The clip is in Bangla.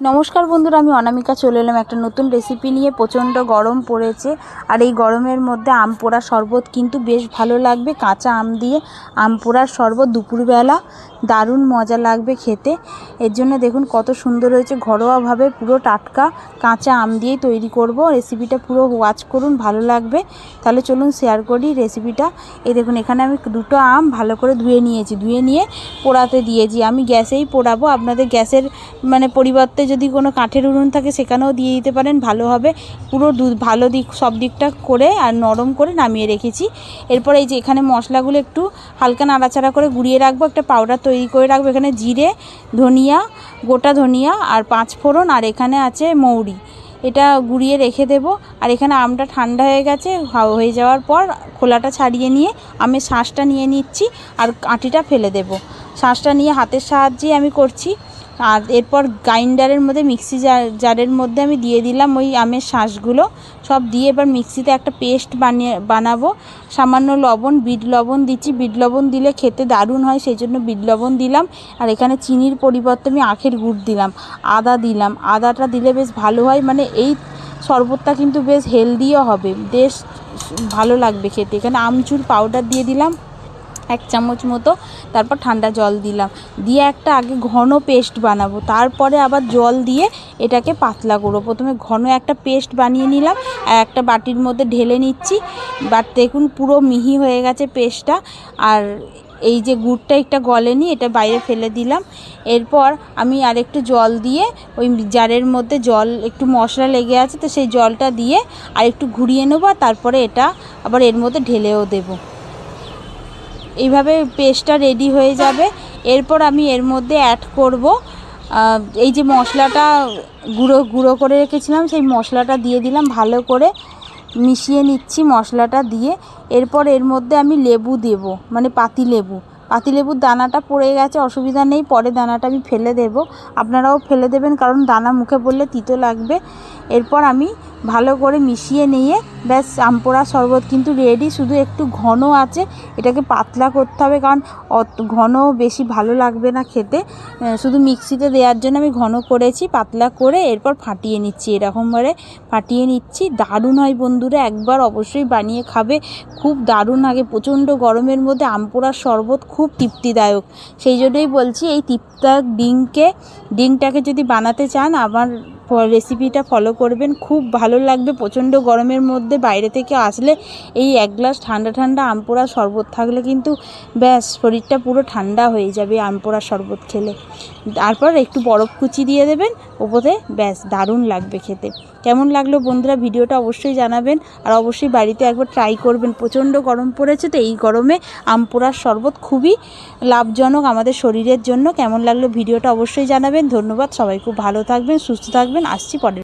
নমস্কার বন্ধুরা, আমি অনামিকা চলে এলাম একটা নতুন রেসিপি নিয়ে। প্রচণ্ড গরম পড়েছে, আর এই গরমের মধ্যে আম পোড়া শরবত কিন্তু বেশ ভালো লাগবে। কাঁচা আম দিয়ে আম পোড়ার শরবত দুপুরবেলা, দারুণ মজা লাগবে খেতে। এর জন্য দেখুন কত সুন্দর হয়েছে, ঘরোয়াভাবে পুরো টাটকা কাঁচা আম দিয়েই তৈরি করব। রেসিপিটা পুরো ওয়াচ করুন, ভালো লাগবে। তাহলে চলুন শেয়ার করি রেসিপিটা এই দেখুন, এখানে আমি দুটো আম ভালো করে ধুয়ে নিয়েছি। ধুয়ে নিয়ে পোড়াতে দিয়েছি। আমি গ্যাসেই পোড়াবো। আপনাদের গ্যাসের মানে পরিবর্তে যদি কোনো কাঠের উনুন থাকে সেখানেও দিয়ে দিতে পারেন, ভালো হবে। পুরো ভালো দিক, সব দিকটা করে আর নরম করে নামিয়ে রেখেছি। এরপর এই যে এখানে মশলাগুলো একটু হালকা নাড়াচাড়া করে গুঁড়িয়ে রাখব, একটা পাউডার তৈরি করে রাখব। এখানে জিরে, ধনিয়া, গোটা ধনিয়া আর পাঁচ ফোড়ন, আর এখানে আছে মৌরি। এটা গুঁড়িয়ে রেখে দেব। আর এখানে আমটা ঠান্ডা হয়ে গেছে হয়ে যাওয়ার পর খোলাটা ছাড়িয়ে নিয়ে আমি শাঁসটা নিয়ে নিচ্ছি আর আটিটা ফেলে দেব। শাঁসটা নিয়ে হাতের সাহায্যে আমি করছি। আর এরপর গ্রাইন্ডারের মধ্যে মিক্সি জার জারের মধ্যে আমি দিয়ে দিলাম ওই আমের শাঁসগুলো। সব দিয়ে এবার মিক্সিতে একটা পেস্ট বানিয়ে, বানাবো। সামান্য লবণ, বিট লবণ দিচ্ছি। বিট লবণ দিলে খেতে দারুণ হয় সেই জন্য বিট লবণ দিলাম। আর এখানে চিনির পরিবর্তে আমি আখের গুড় দিলাম। আদা দিলাম। আদাটা দিলে বেশ ভালো হয়। মানে এই শরবতটা কিন্তু বেশ হেলদিও হবে। বেশ ভালো লাগবে খেতে। এখানে আমচুর পাউডার দিয়ে দিলাম। এক চামচ মতো, তারপর ঠান্ডা জল দিলাম। দিয়ে একটা আগে ঘন পেস্ট বানাবো, তারপরে আবার জল দিয়ে এটাকে পাতলা করব। প্রথমে ঘন একটা পেস্ট বানিয়ে নিলাম, আর একটা বাটির মধ্যে ঢেলে নিচ্ছি। বাট দেখুন, পুরো মিহি হয়ে গেছে পেস্টটা, আর এই যে গুড়টা একটা গলেনি, এটা বাইরে ফেলে দিলাম। এরপর আমি আর একটু জল দিয়ে, ওই জারের মধ্যে জল, একটু মশলা লেগে আছে, তো সেই জলটা দিয়ে আর একটু ঘুরিয়ে নেব তারপরে এটা আবার এর মধ্যে ঢেলেও দেবো। এইভাবে পেস্টটা রেডি হয়ে যাবে। এরপর আমি এর মধ্যে অ্যাড করব। এই যে মশলাটা গুঁড়ো গুঁড়ো করে রেখেছিলাম, সেই মশলাটা দিয়ে দিলাম, ভালো করে মিশিয়ে নিচ্ছি মশলাটা দিয়ে। এরপর এর মধ্যে আমি লেবু দেব মানে পাতি লেবু। পাতিলেবুর দানাটা পড়ে গেছে, অসুবিধা নেই, পরে দানাটা আমি ফেলে দেব। আপনারাও ফেলে দেবেন, কারণ দানা মুখে পড়লে তিতো লাগবে। এরপর আমি ভালো করে মিশিয়ে নিয়ে ব্যাস আমপোড়া শরবত কিন্তু রেডি শুধু একটু ঘন আছে, এটাকে পাতলা করতে হবে কারণ অত ঘন বেশি ভালো লাগবে না খেতে। শুধু মিক্সিতে দেওয়ার জন্য আমি ঘন করেছি, পাতলা করে এরপর ফাটিয়ে নিচ্ছি এরকমভাবে ফাটিয়ে নিচ্ছি। দারুণ হয় বন্ধুরা, একবার অবশ্যই বানিয়ে খাবে, খুব দারুণ লাগে, প্রচণ্ড গরমের মধ্যে আমপোড়ার শরবত খুব তৃপ্তিদায়ক। সেই জন্যই বলছি এই তৃপ্তায়ক ডিমকে, ডিমটাকে যদি বানাতে চান, আমার রেসিপিটা ফলো করবেন। খুব ভালো লাগবে। প্রচণ্ড গরমের মধ্যে বাইরে থেকে আসলে এই এক গ্লাস ঠান্ডা ঠান্ডা আমপোড়া শরবত থাকলে কিন্তু ব্যাস, শরীরটা পুরো ঠান্ডা হয়ে যাবে আমপোড়া শরবত খেলে। তারপর একটু বরফ কুচি দিয়ে দেবেন। ওপরে ব্যাস, দারুণ লাগবে খেতে। কেমন লাগল বন্ধুরা? ভিডিওটা অবশ্যই জানাবেন। আর অবশ্যই বাড়িতে একবার ট্রাই করবেন। প্রচণ্ড গরম পড়েছে তো এই গরমে আম পোড়ার শরবত খুবই লাভজনক আমাদের শরীরের জন্য। কেমন লাগল ভিডিওটা অবশ্যই জানাবেন। ধন্যবাদ। সবাই খুব ভালো থাকবেন, সুস্থ থাকবেন। আসছি পরের